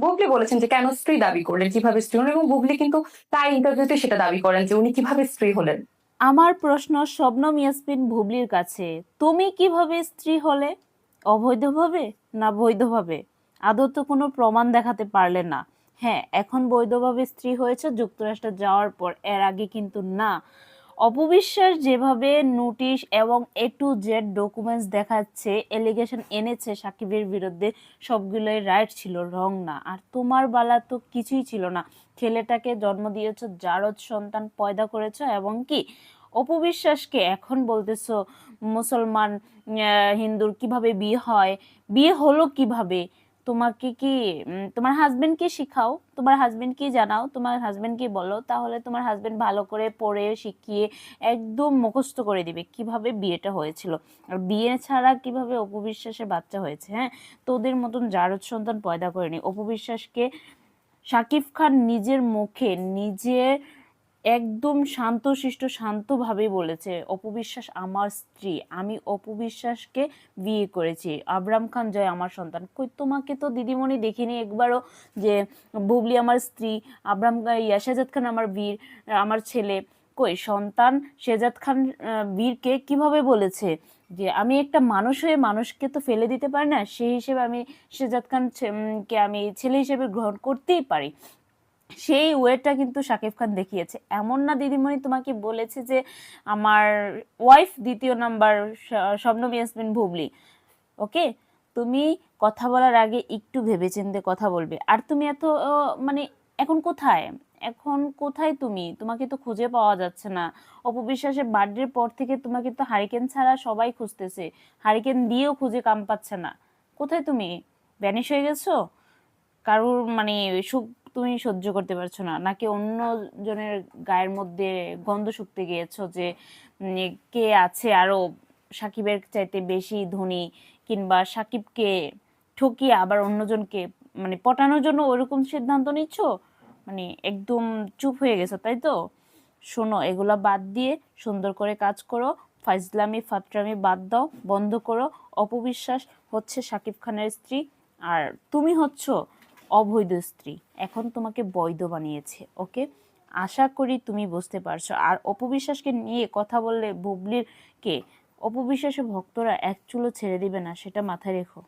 বুবলি বলেছেন যে, কেন স্ত্রী দাবি করলেন? কীভাবে স্ত্রী হলেন? এবং বুবলি কিন্তু তার ইন্টারভিউতে সেটা দাবি করেন যে, উনি কীভাবে স্ত্রী হলেন? আমার প্রশ্ন শবনম ইয়াসমিন ভুবলির কাছে, তুমি কীভাবে স্ত্রী হলে? অবৈধভাবে না বৈধভাবে? আদৌ তো কোনো প্রমাণ দেখাতে পারলে না? হ্যাঁ এখন বৈধভাবে স্ত্রী হয়েছে, যুক্তরাষ্ট্রে যাওয়ার পর, এর আগে কিন্তু না। অপবিশ্বাস যেভাবে নোটিশ এবং এ টু জেড ডকুমেন্টস দেখাচ্ছে এলিগেশন এনেছে সাকিবের বিরুদ্ধে, সবগুলোই রাইট ছিল রং না। আর তোমার বালা তো কিছুই ছিল না। ছেলেটাকে জন্ম দিয়েছ, জারদ সন্তান পয়দা করেছ এবং কি? অপবিশ্বাসকে এখন বলতেছো, মুসলমান হিন্দুর কীভাবে বিয়ে হয়? বিয়ে হলো কীভাবে? তোমাকে কি তোমার হাজবেন্ডকে শিখাও, তোমার হাজবেন্ডকে জানাও, তোমার হাজবেন্ডকে বলো, তাহলে তোমার হাজবেন্ড ভালো করে পড়ে, শিখিয়ে একদম মুখস্থ করে দিবে কীভাবে বিয়েটা হয়েছিল। আর বিয়ে ছাড়া কীভাবে অপবিশ্বাসের বাচ্চা হয়েছে হ্যাঁ? তোদের মতন জারদ সন্তান পয়দা করেনি। অপবিশ্বাসকে শাকিব খান নিজের মুখে, নিজে একদম শান্তশিষ্ট, শান্তভাবে বলেছে অপবিশ্বাস আমার স্ত্রী, আমি অপবিশ্বাসকে বিয়ে করেছি। আবরাম খান জয় আমার সন্তান। কই, তোমাকে তো দিদিমণি দেখিনি একবারও যে বুবলি আমার স্ত্রী, আবরাম ইয়া শেজাদ খান আমার বীর, আমার ছেলে। কই, সন্তান শেজাদ খান বীরকে কীভাবে বলেছে যে, আমি একটা মানুষ হয়ে মানুষকে তো ফেলে দিতে পারি না, সেই হিসেবে আমি শেজাদ খান কে আমি ছেলে হিসেবে গ্রহণ করতেই পারি। সেই ওয়েটা কিন্তু শাকিব খান দেখিয়েছে। এমন না দিদিমণি তোমাকে বলেছে যে আমার ওয়াইফ দ্বিতীয় নাম্বার শবনম ইয়াসমিন ভুবলি ওকে তুমি কথা বলার আগে একটু ভেবেচিন্তে কথা বলবে। আর তুমি এত মানে এখন কোথায়? এখন কোথায় তুমি? তোমাকে তো খুঁজে পাওয়া যাচ্ছে না। অপবিশ্বাসের বার্থডের পর থেকে তোমাকে তো হারিকেন ছাড়া সবাই খুঁজতেছে। হারিকেন দিয়েও খুঁজে কাম পাচ্ছে না। কোথায় তুমি? ব্যানিশ হয়ে গেছো? কারোর মানে সুখ তুমি সহ্য করতে পারছ না। নাকি অন্য জনের গায়ের মধ্যে গন্ধ শুকতে গিয়েছো যে কে আছে আরও সাকিবের চাইতে বেশি ধনী কিংবা সাকিবকে ঠকিয়ে আবার অন্যজনকে মানে পটানোর জন্য ওরকম সিদ্ধান্ত নিচ্ছ? মানে একদম চুপ হয়ে গেছো, তাই তো? শোনো, এগুলা বাদ দিয়ে সুন্দর করে কাজ করো ফাইজলামি ফাতরামি বাদ দাও, বন্ধ করো। অপবিশ্বাস হচ্ছে সাকিব খানের স্ত্রী, আর তুমি হচ্ছ অবৈধ স্ত্রী। এখন তোমাকে বৈধ বানিয়েছে, ওকে? আশা করি তুমি বুঝতে পারছ। আর অপবিশ্বাসকে নিয়ে কথা বললে বুবলির কে? অপবিশ্বাসে ভক্তরা এক চুলো ছেড়ে দিবে না, সেটা মাথায় রেখো।